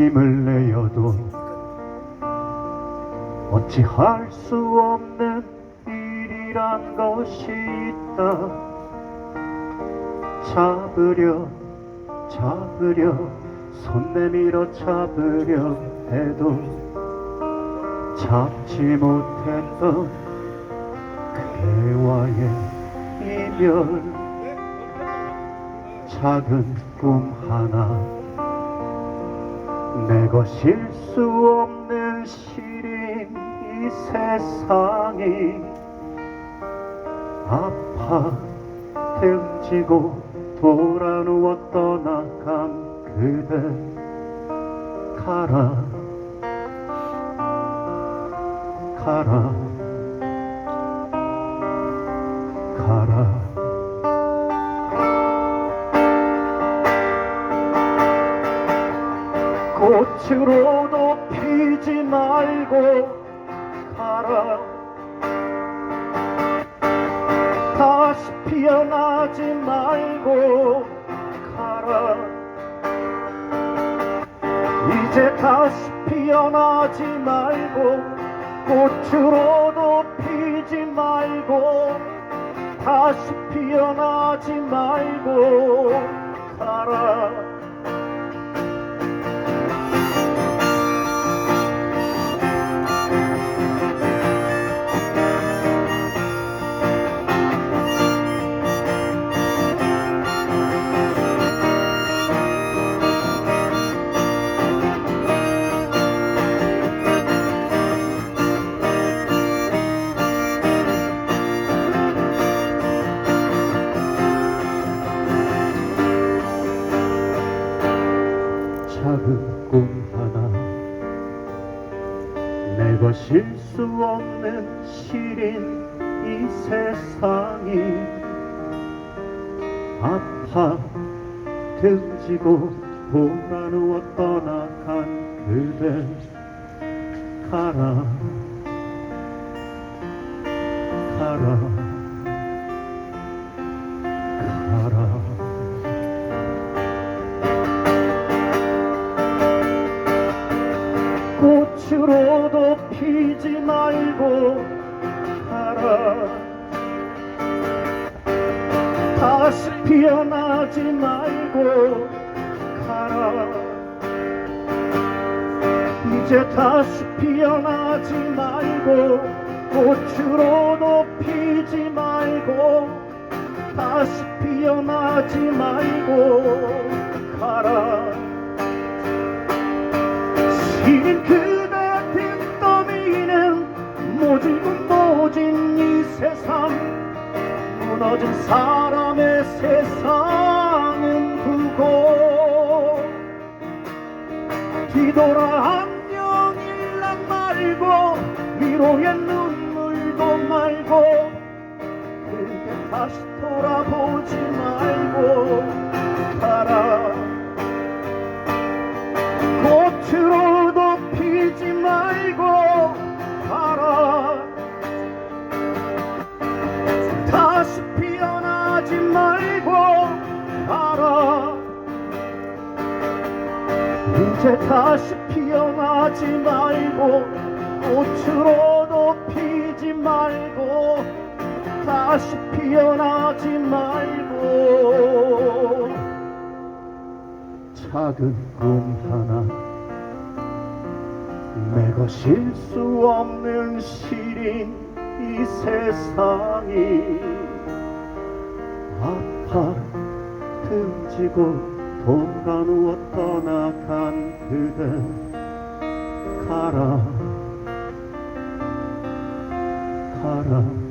힘을 내어도 어찌 할 수 없는 일이란 것이 있다. 잡으려 잡으려 손 내밀어 잡으려 해도 잡지 못했던 그대와의 이별. 작은 꿈 하나 내 것일 수 없는 시린 이 세상이 아파 등지고 돌아 누워 떠나간 그대 가라 가라 가라 꽃으로도 피지 말고 가라. 다시 피어나지 말고 가라. 이제 다시 피어나지 말고 꽃으로도 피지 말고 다시 피어나지 말고 가라 내 것일 수 없는 시린 이 세상이 아파 등지고 돌아 누워 떠나간 그대 가라 가라 가라. 꽃으로도 피지 말고 가라 다시 피어나지 말고 가라. 이제 다시 피어나지 말고 꽃으로도 피지 말고 다시 피어나지 말고 가라. 시린 뒷더미는 모질고 모진 이 세상 무너진 사람의 세상은 두고 뒤돌아 안녕일랑 말고 위로의 눈물도 말고 그대 다시 돌아보지 이제 다시 피어나지 말고 꽃으로도 피지 말고 다시 피어나지 말고. 작은 꿈 하나 내 것일 수 없는 시린 이 세상이 아파 등지고 돌아 누워 떠나간 그대 가라 가라